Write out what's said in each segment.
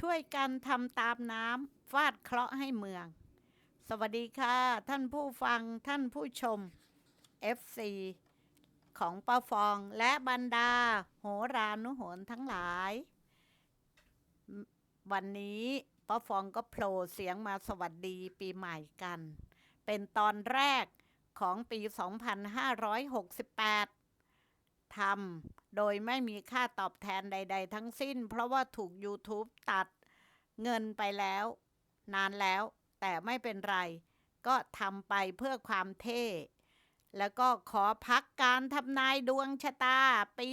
ช่วยกันทำตามน้ำฟาดเคราะห์ให้เมือง สวัสดีค่ะ ท่านผู้ฟังท่านผู้ชม FC ของป้าฟองและบรรดา โหรานุโหนทั้งหลาย วันนี้ป้าฟองก็โผล่เสียงมาสวัสดีปีใหม่กัน เป็นตอนแรกของปี 2568 ทำโดยไม่มีค่าตอบแทนใด ๆ ทั้งสิ้น เพราะว่าถูก YouTube ตัดเงินไปแล้ว นานแล้ว แต่ไม่เป็นไร ก็ทำไปเพื่อความเท่ แล้วก็ขอพักการทำนายดวงชะตา ปี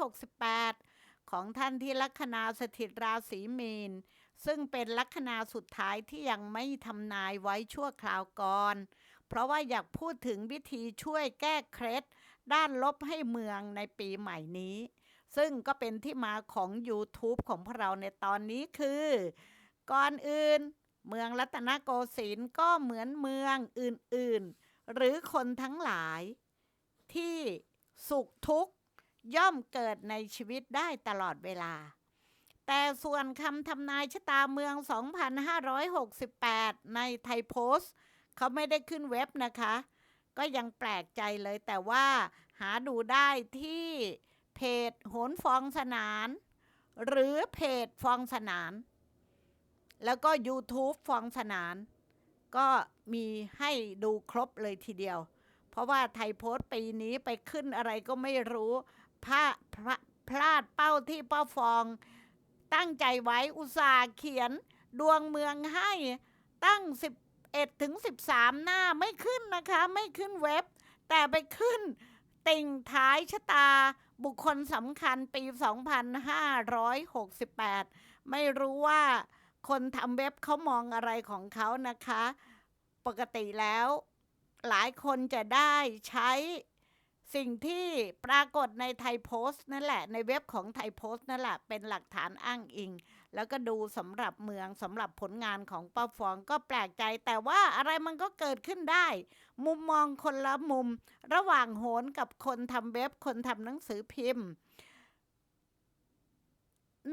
2568 ของท่านที่ลัคนาสถิตราศีมีน ซึ่งเป็นลัคนาสุดท้ายที่ยังไม่ทำนายไว้ชั่วคราวก่อนเพราะว่าอยากพูดถึงวิธีช่วยแก้เคล็ด ด้านลบให้เมืองในปีใหม่นี้ ซึ่งก็เป็นที่มาของ YouTube ของพวกเราในตอนนี้คือ ก่อนอื่น เมืองรัตนโกสินทร์ก็เหมือนเมืองอื่นๆ หรือคนทั้งหลาย ที่สุขทุกข์ย่อมเกิดในชีวิตได้ตลอดเวลา แต่ส่วนคำทำนายชะตาเมือง 2568 ในไทยโพสต์ เขาไม่ได้ขึ้นเว็บนะคะ ก็ยังแปลกใจเลยแต่ว่าหาดูได้ที่เพจโหนฟองสนาน หรือเพจฟองสนาน แล้วก็ YouTube ฟองสนาน ก็มีให้ดูครบเลยทีเดียว เพราะว่าไทยโพสต์ปีนี้ไปขึ้นอะไรก็ไม่รู้พลาดพลาดเป้าที่ป้าฟอง ตั้งใจไว้อุตส่าห์เขียนดวงเมืองให้ตั้ง 11 ถึง 13 หน้าไม่ขึ้นนะคะ ไม่ขึ้นเว็บ แต่ไปขึ้นติ่งท้ายชะตาบุคคลสำคัญปี 2568 ไม่รู้ว่าคนทำเว็บเขามองอะไรของเขานะคะ ปกติแล้วหลายคนจะได้ใช้สิ่งที่ปรากฏในไทยโพสต์นั่นแหละ ในเว็บของไทยโพสต์นั่นแหละ เป็นหลักฐานอ้างอิง แล้วก็ดูสำหรับเมืองสำหรับผลงานของป้าฟองก็แปลกใจ แต่ว่าอะไรมันก็เกิดขึ้นได้ มุมมองคนละมุม ระหว่างโหนกับคนทำเว็บคนทำหนังสือพิมพ์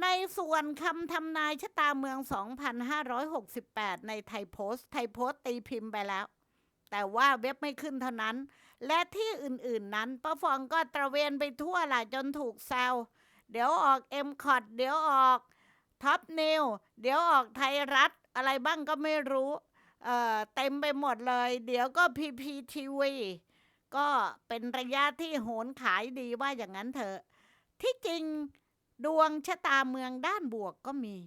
ในส่วนคำทำนายชะตาเมือง 2568 ในไทยโพสต์ ไทยโพสต์ตีพิมพ์ไปแล้ว แต่ว่าเว็บไม่ขึ้นเท่านั้น และที่อื่นๆนั้นป้าฟองก็ตระเวนไปทั่วหละจนถูกแซวเดี๋ยวออก m c o t เดี๋ยวออก ท็อปนิวเดี๋ยวออกไทยรัฐอะไรบ้างก็ไม่รู้เอ่อเต็มไปหมดเลย เดี๋ยวก็ PPTV ก็เป็นระยะที่โหนขายดีว่าอย่างนั้นเถอะ ที่จริงดวงชะตาเมืองด้านบวกก็มี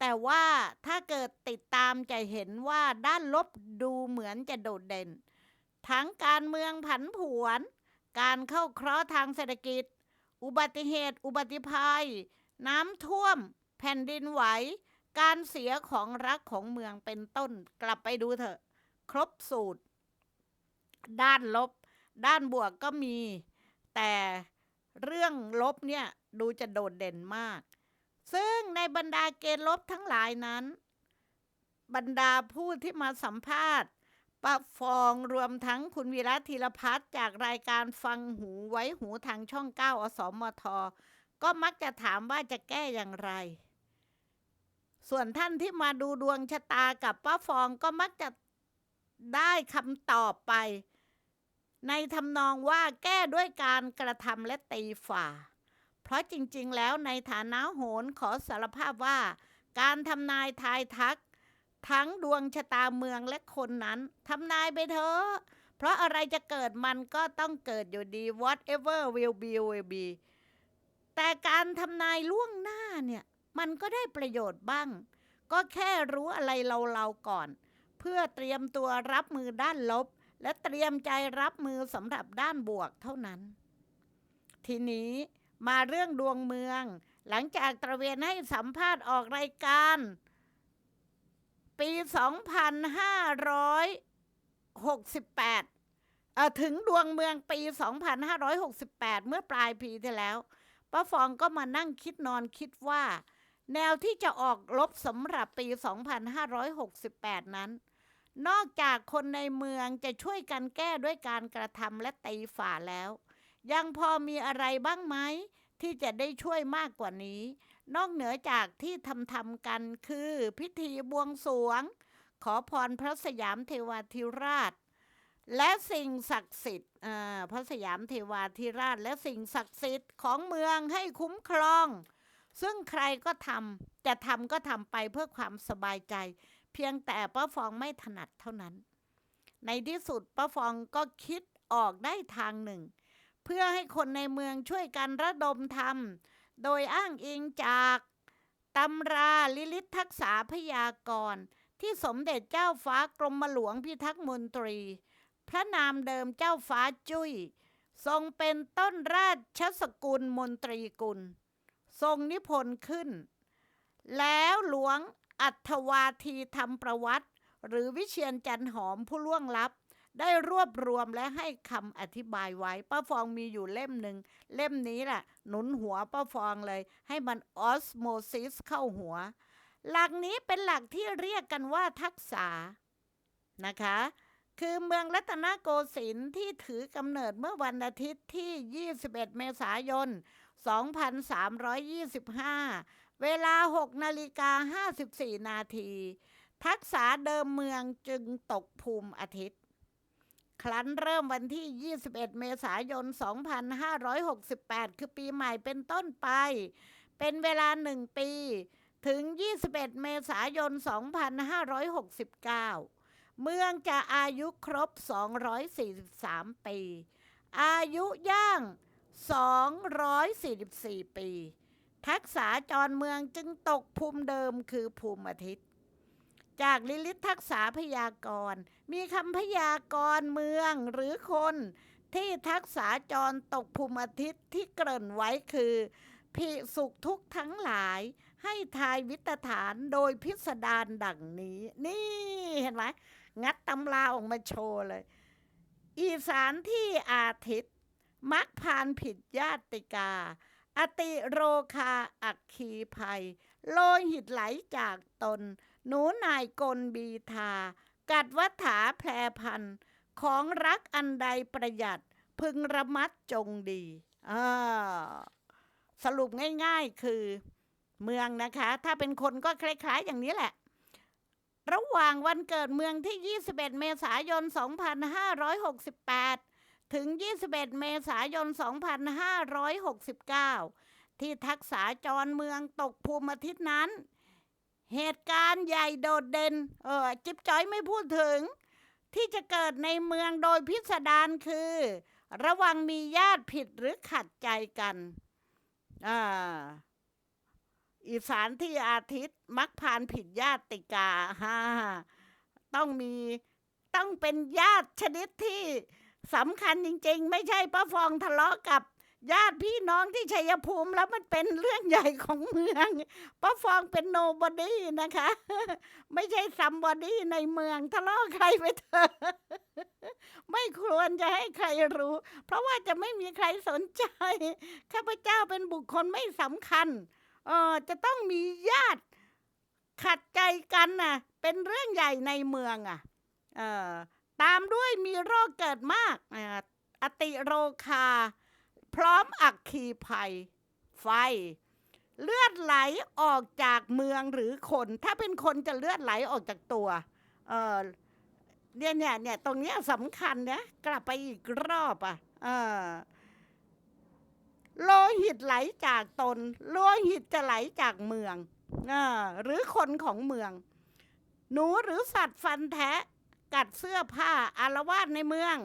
แต่ว่าถ้าเกิดติดตามจะเห็นว่าด้านลบดูเหมือนจะโดดเด่น ทั้งการเมืองผันผวน การเข้าเคราะห์ทางเศรษฐกิจ อุบัติเหตุ อุบัติภัย น้ำท่วม แผ่นดินไหว การเสียของรักของเมืองเป็นต้นกลับไปดูเถอะ ครบสูตร ด้านลบ ด้านบวกก็มี แต่เรื่องลบเนี่ยดูจะโดดเด่นมาก ซึ่งในบรรดาเกณฑ์ลบทั้งหลายนั้น บรรดาผู้ที่มาสัมภาษณ์ป้าฟองรวมทั้งคุณวีระธีรพัฒน์จากรายการฟังหูไว้หูทางช่อง 9 อสมทก็มักจะถามว่าจะแก้อย่างไร ส่วนท่านที่มาดูดวงชะตากับป้าฟองก็มักจะได้คำตอบไป ในทำนองว่าแก้ด้วยการกระทำและตีฝ่า เพราะจริงๆ แล้วในฐานะโหนขอสารภาพว่า การทำนายทายทัก ทั้งดวงชะตาเมืองและคนนั้นทำนายไปเถอะเพราะอะไรจะเกิดมันก็ต้องเกิดอยู่ดี whatever will be will be แต่การทำนายล่วงหน้าเนี่ย มันก็ได้ประโยชน์บ้าง ก็แค่รู้อะไรเราๆก่อน เพื่อเตรียมตัวรับมือด้านลบ และเตรียมใจรับมือสำหรับด้านบวกเท่านั้น ทีนี้มาเรื่องดวงเมือง หลังจากตระเวนให้สัมภาษณ์ออกรายการ ปี 2568เอ่อถึงดวงเมืองปี 2568 เมื่อปลายปีที่แล้ว ป้าฟองก็มานั่งคิดนอนคิดว่า แนวที่จะออกลบสำหรับปี 2568 นั้น นอกจากคนในเมืองจะช่วยกันแก้ด้วยการกระทำและตีฝ่าแล้ว ยังพอมีอะไรบ้างไหมที่จะได้ช่วยมากกว่านี้ นอกเหนือจากที่ทำทำกันคือพิธีบวงสรวง ขอพรพระสยามเทวาธิราช และสิ่งศักดิ์สิทธิ์พระสยามเทวาธิราช และสิ่งศักดิ์สิทธิ์ของเมืองให้คุ้มครอง ซึ่งใครก็ทำจะทำก็ทำไปเพื่อความสบายใจ เพียงแต่ป้าฟองไม่ถนัดเท่านั้น ในที่สุดป้าฟองก็คิดออกได้ทางหนึ่ง เพื่อให้คนในเมืองช่วยกันระดมทำโดยอ้างอิงจากตำราลิลิททักษาพยากรณ์ที่สมเด็จเจ้าฟ้ากรมหลวงพิทักษ์มนตรี พระนามเดิมเจ้าฟ้าจุย้ยทรงเป็นต้นราชสกุลมนตรีกุล ทรงนิพนธ์ขึ้น แล้วหลวงอัธวาทีธรรมประวัติ หรือวิเชียนจันหอมผู้ล่วงลับ ได้รวบรวมและให้คำอธิบายไว้ป้าฟองมีอยู่เล่มหนึ่ง เล่มนี้แหละหนุนหัวป้าฟองเลย ให้มันออสโมซิสเข้าหัว หลักนี้เป็นหลักที่เรียกกันว่าทักษะนะคะ คือเมืองรัตนโกสินทร์ที่ถือกำเนิดเมื่อวันอาทิตย์ที่ 21 เมษายน 2325 เวลา 6 นาฬิกา 54 นาที ทักษะเดิมเมืองจึงตกภูมิอาทิตย์ ครั้นเริ่มวันที่ 21 เมษายน 2568 คือปีใหม่เป็นต้นไป เป็นเวลาหนึ่งปี ถึง 21 เมษายน 2569 เมืองจะอายุครบ 243 ปี อายุย่าง 244 ปี ทักษะจรเมืองจึงตกภูมิเดิมคือภูมิอาทิตย์ จากลิลิททักษะพยากรณ์มีคำพยากรณ์เมืองหรือคนที่ทักษะจรตกภูมิอาทิตย์ที่เกริ่นไว้คือพิสุขทุกทั้งหลาย ให้ทายวิตฐานโดยพิสดารดังนี้ นี่เห็นไหมงัดตำราออกมาโชว์เลย อีสานที่อาทิตย์ มักพานผิดญาติกา อติโรคาอักคีภัย โลหิตไหลจากตน หนูนายกลบีทา กัดวัฏาแพรพัน ของรักอันใดประหยัด พึงระมัดจงดีอ่าสรุปง่ายๆคือเมืองนะคะ ถ้าเป็นคนก็คล้ายๆ อย่างนี้แหละ ระหว่างวันเกิดเมืองที่ 21 เมษายน 2568 ถึง 21 เมษายน 2569 ที่ทักษะจรเมืองตกภูมิอาทิตย์นั้น เหตุการณ์ใหญ่โดดเด่น เออจิ๊บจ้อยไม่พูดถึง ที่จะเกิดในเมืองโดยพิสดารคือ ระวังมีญาติผิดหรือขัดใจกันอ่าอีสานที่อาทิตย์มักพานผิดญาติกาฮ่าต้องมีต้องเป็นญาติชนิดที่ สำคัญจริง ๆ ไม่ใช่ป้าฟองทะเลาะกับญาติพี่น้องที่ชัยภูมิแล้วมันเป็นเรื่องใหญ่ของเมืองป้าฟองเป็นโนบอดี้นะคะ ไม่ใช่ซัมบอดี้ในเมืองทะเลาะใครไปเถอะไม่ควรจะให้ใครรู้ เพราะว่าจะไม่มีใครสนใจข้าพเจ้าเป็นบุคคลไม่สำคัญเออจะต้องมีญาติขัดใจกันน่ะ เป็นเรื่องใหญ่ในเมืองอะ เออ ตามด้วยมีโรคเกิดมากอ่าอติโรคา พร้อมอักคีภัย ไฟ เลือดไหลออกจากเมืองหรือคน ถ้าเป็นคนจะเลือดไหลออกจากตัว เออเนี่ยเนี่ยเนี่ยตรงเนี้ยสำคัญนะกลับไปอีกรอบอะเออโลหิตไหลจากตน โลหิตจะไหลจากเมืองอาหรือคนของเมือง หนูหรือสัตว์ฟันแทะ กัดเสื้อผ้าอารวาสในเมือง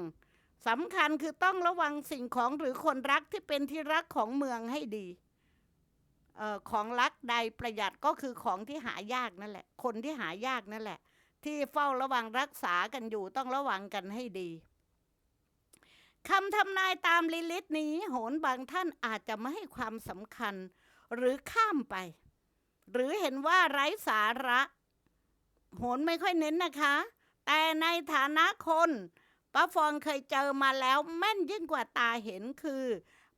สำคัญคือต้องระวังสิ่งของหรือคนรักที่เป็นที่รักของเมืองให้ดีออของรักใดประหยัดก็คือของที่หายากนั่นแหละ คนที่หายากนั่นแหละ ที่เฝ้าระวังรักษากันอยู่ต้องระวังกันให้ดีคำทำนายตามลิลิตนี้ โหนบางท่านอาจจะไม่ให้ความสำคัญ หรือข้ามไป หรือเห็นว่าไร้สาระ โหนไม่ค่อยเน้นนะคะ แต่ในฐานะคนป้าฟองเคยเจอมาแล้วแม่นยิ่งกว่าตาเห็นคือ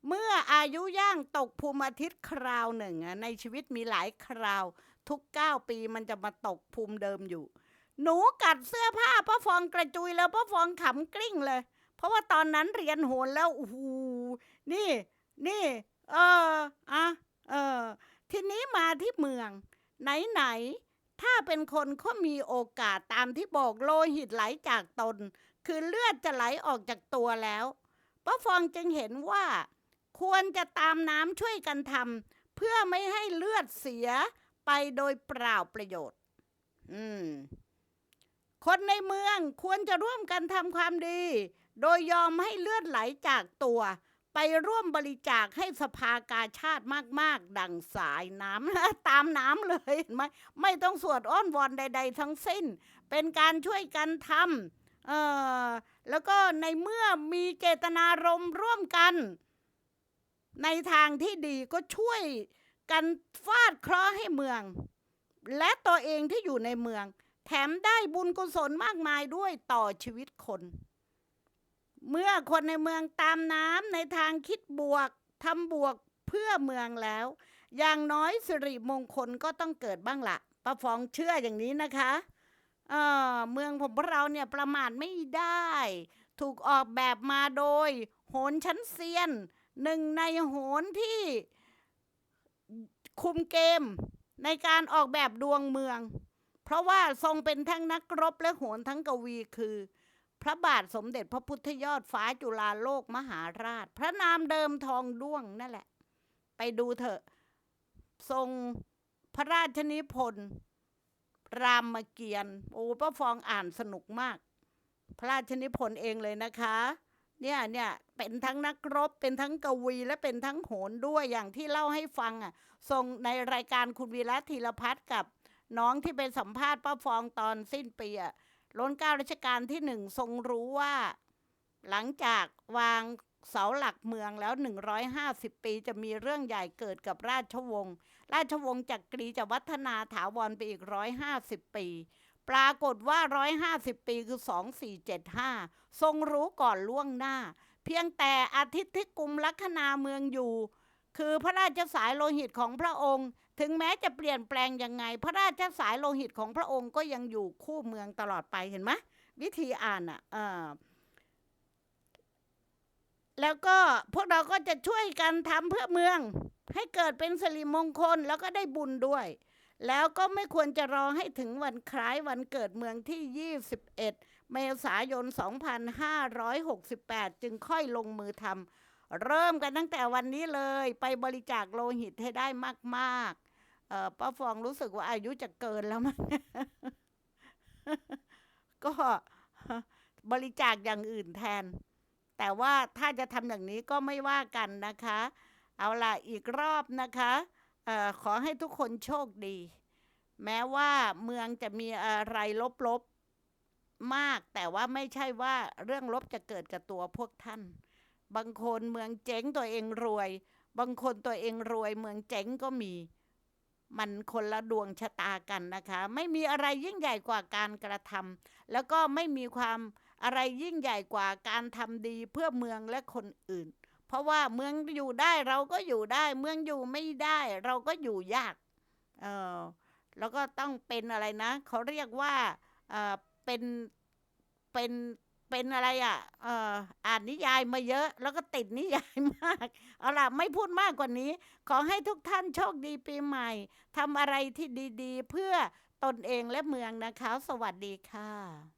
เมื่ออายุย่างตกภูมิอาทิตย์คราวหนึ่งอะในชีวิตมีหลายคราว ทุกเก้าปีมันจะมาตกภูมิเดิมอยู่ หนูกัดเสื้อผ้าป้าฟองกระจุยแล้วป้าฟองขำกลิ้งเลย เพราะว่าตอนนั้นเรียนโหนแล้วโอ้โหนี่นี่ เอออะเออทีนี้มาที่เมือง ไหนๆ ถ้าเป็นคนก็มีโอกาสตามที่บอกโลหิตไหลจากตน คือเลือดจะไหลออกจากตัวแล้วป้าฟองจึงเห็นว่า ควรจะตามน้ำช่วยกันทำเพื่อไม่ให้เลือดเสียไปโดยเปล่าประโยชน์ อืม คนในเมืองควรจะร่วมกันทำความดี โดยยอมให้เลือดไหลจากตัว ไปร่วมบริจาคให้สภากาชาติมาก ๆ ดังสายน้ำ ตามน้ำเลยเห็นไหมไม่ต้องสวดอ้อนวอนใด ๆ ทั้งสิ้น เป็นการช่วยกันทำเออแล้วก็ในเมื่อมีเจตนารมณ์ร่วมกัน ในทางที่ดีก็ช่วยกันฟาดเคราะห์ให้เมือง และตัวเองที่อยู่ในเมือง แถมได้บุญกุศลมากมายด้วยต่อชีวิตคน เมื่อคนในเมืองตามน้ำในทางคิดบวกทำบวกเพื่อเมืองแล้ว อย่างน้อยสิริมงคลก็ต้องเกิดบ้างละป้าฟองเชื่ออย่างนี้นะคะเออเมืองผมพวกเราเนี่ยประมาทไม่ได้ ถูกออกแบบมาโดย โหนชั้นเซียน หนึ่งในโหนที่คุมเกมในการออกแบบดวงเมือง เพราะว่าทรงเป็นทั้งนักรบและโหนทั้งกวีคือ พระบาทสมเด็จพระพุทธยอดฟ้าจุฬาโลกมหาราช พระนามเดิมทองด้วงนั่นแหละ ไปดูเถอะ ทรงพระราชนิพนธ์รามเกียรติ์โอ้ป้าฟองอ่านสนุกมาก พระราชนิพนธ์เองเลยนะคะ เนี่ยเนี่ยเป็นทั้งนักรบ เป็นทั้งกวีและเป็นทั้งโหนด้วยอย่างที่เล่าให้ฟังอะทรงในรายการคุณวีระธีรพัฒน์กับน้องที่ไปสัมภาษณ์ป้าฟองตอนสิ้นปีอะ ล้นเก้ารัชกาลที่หนึ่งทรงรู้ว่า หลังจากวางเสาหลักเมืองแล้ว 150 ปีจะมีเรื่องใหญ่เกิดกับราชวงศ์ ราชวงศ์จักรีจะวัฒนาถาวรไปอีก 150 ปี ปรากฏว่า 150 ปีคือ 2475 ทรงรู้ก่อนล่วงหน้า เพียงแต่อาทิตย์ที่กุมลัคนาเมืองอยู่ คือพระราชสายโลหิตของพระองค์ ถึงแม้จะเปลี่ยนแปลงยังไง พระราชสายโลหิตของพระองค์ก็ยังอยู่คู่เมืองตลอดไปเห็นไหมวิธีอ่านอะแล้วก็พวกเราก็จะช่วยกันทำเพื่อเมือง ให้เกิดเป็นสิริมงคลแล้วก็ได้บุญด้วย แล้วก็ไม่ควรจะรอให้ถึงวันคล้ายวันเกิดเมืองที่ 21 เมษายน 2568 จึงค่อยลงมือทำ เริ่มกันตั้งแต่วันนี้เลย ไปบริจาคโลหิตให้ได้มากๆเอ่อป้าฟองรู้สึกว่าอายุจะเกินแล้วมั้งก็บริจาคอย่างอื่นแทน แต่ว่าถ้าจะทำอย่างนี้ก็ไม่ว่ากันนะคะ เอาล่ะอีกรอบนะคะเออขอให้ทุกคนโชคดี แม้ว่าเมืองจะมีอะไรลบๆมาก แต่ว่าไม่ใช่ว่าเรื่องลบจะเกิดกับตัวพวกท่าน บางคนเมืองเจ๊งตัวเองรวย บางคนตัวเองรวย เมืองเจ๊งก็มี มันคนละดวงชะตากันนะคะ ไม่มีอะไรยิ่งใหญ่กว่าการกระทำแล้วก็ไม่มีความอะไรยิ่งใหญ่กว่าการทำดีเพื่อเมืองและคนอื่น เพราะว่าเมืองอยู่ได้เราก็อยู่ได้ เมืองอยู่ไม่ได้ เราก็อยู่ยากเออแล้วก็ต้องเป็นอะไรนะ เขาเรียกว่าเออเป็นเป็น เป็นอะไรอะ เอออ่านนิยายมาเยอะ แล้วก็ติดนิยายมาก เอาล่ะ ไม่พูดมากกว่านี้ ขอให้ทุกท่านโชคดีปีใหม่ทำอะไรที่ดีๆ เพื่อตนเองและเมืองนะคะ สวัสดีค่ะ